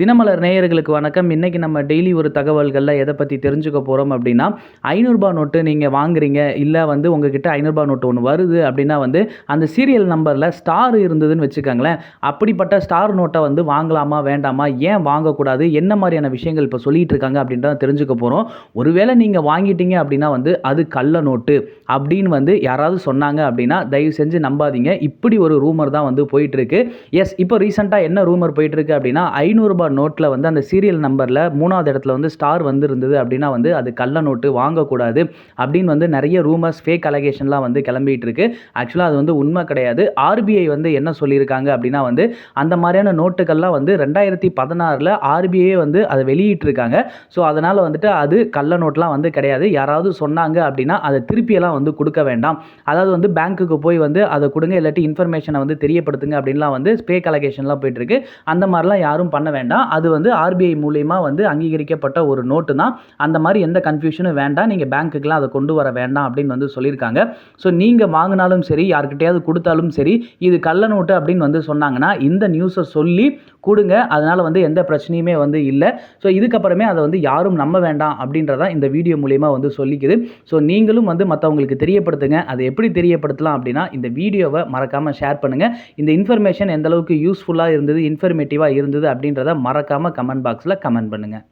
தினமலர் நேயர்களுக்கு வணக்கம். இன்றைக்கி நம்ம டெய்லி ஒரு தகவல்களில் எதை பற்றி தெரிஞ்சுக்க போகிறோம் அப்படின்னா ஐநூறுரூபா நோட்டு நீங்கள் வாங்குறீங்க இல்லை வந்து உங்ககிட்ட ஐநூறுரூபா நோட்டு ஒன்று வருது அப்படின்னா வந்து அந்த சீரியல் நம்பரில் ஸ்டார் இருந்ததுன்னு வச்சுக்கோங்களேன். அப்படிப்பட்ட ஸ்டார் நோட்டை வந்து வாங்கலாமா வேண்டாமா ஏன் வாங்கக்கூடாது என்ன மாதிரியான விஷயங்கள் இப்போ சொல்லிகிட்டு இருக்காங்க அப்படின்றத தெரிஞ்சுக்க போகிறோம் ஒருவேளை நீங்கள் வாங்கிட்டீங்க அப்படின்னா வந்து அது கள்ள நோட்டு அப்படின்னு வந்து யாராவது சொன்னாங்க அப்படின்னா தயவு செஞ்சு நம்பாதீங்க. இப்படி ஒரு ரூமர் தான் வந்து போயிட்டுருக்கு எஸ் இப்போ ரீசெண்டாக என்ன ரூமர் போயிட்டுருக்கு அப்படின்னா ஐநூறுரூபா நோட்டில் வந்து அந்த சீரியல் நம்பரில் மூணாவது இடத்துல வந்து ஸ்டார் வந்திருந்தது அப்படின்னா வந்து அது கள்ள நோட்டு வாங்கக்கூடாது அப்படின்னு வந்து நிறைய ரூமர்ஸ் ஃபேக் அலகேஷன்லாம் வந்து கிளம்பிட்டு இருக்கு ஆக்சுவலாக அது வந்து உண்மை கிடையாது. ஆர்பிஐ வந்து என்ன சொல்லியிருக்காங்க அப்படின்னா வந்து அந்த மாதிரியான நோட்டுகள்லாம் வந்து ரெண்டாயிரத்தி பதினாறில் ஆர்பிஐ வந்து அதை வெளியிட்டிருக்காங்க. ஸோ அதனால் வந்துட்டு அது கள்ள நோட்லாம் வந்து கிடையாது. யாராவது சொன்னாங்க அப்படின்னா அதை திருப்பியெல்லாம் வந்து கொடுக்க வேண்டாம். அதாவது வந்து பேங்க்குக்கு போய் வந்து அதை கொடுங்க இல்லாட்டி இன்ஃபர்மேஷனை வந்து தெரியப்படுத்துங்க அப்படின்லாம் வந்து ஸ்பேக் அலகேஷன்லாம் போயிட்டுருக்கு. அந்த மாதிரிலாம் யாரும் பண்ண வேண்டாம். அது வந்து ஆர்பிஐ மூலயமா வந்து அங்கீகரிக்கப்பட்ட ஒரு நோட்டு தான். அந்த மாதிரி எந்த கன்ஃபியூஷனும் வேண்டாம். நீங்கள் பேங்க்குக்கெலாம் அதை கொண்டு வர வேண்டாம் அப்படின்னு வந்து சொல்லியிருக்காங்க. ஸோ நீங்கள் வாங்கினாலும் சரி யார்கிட்டையாவது கொடுத்தாலும் சரி இது கள்ள நோட்டு அப்படின்னு வந்து சொன்னாங்கன்னா இந்த நியூஸை சொல்லி கொடுங்க. அதனால் வந்து எந்த பிரச்சனையுமே வந்து இல்லை. ஸோ இதுக்கப்புறமே அதை வந்து யாரும் நம்ப வேண்டாம் அப்படின்றத இந்த வீடியோ மூலயமா வந்து சொல்லிக்குது. ஸோ நீங்களும் வந்து மற்றவங்களுக்கு தெரியப்படுத்துங்க. அதை எப்படி தெரியப்படுத்தலாம் அப்படின்னா இந்த வீடியோவை மறக்காமல் ஷேர் பண்ணுங்கள் இந்த இன்ஃபர்மேஷன் எந்தளவுக்கு யூஸ்ஃபுல்லாக இருந்தது இன்ஃபர்மேட்டிவாக இருந்தது அப்படின்றத மறக்காமல் கமெண்ட் பாக்ஸில் கமெண்ட் பண்ணுங்கள்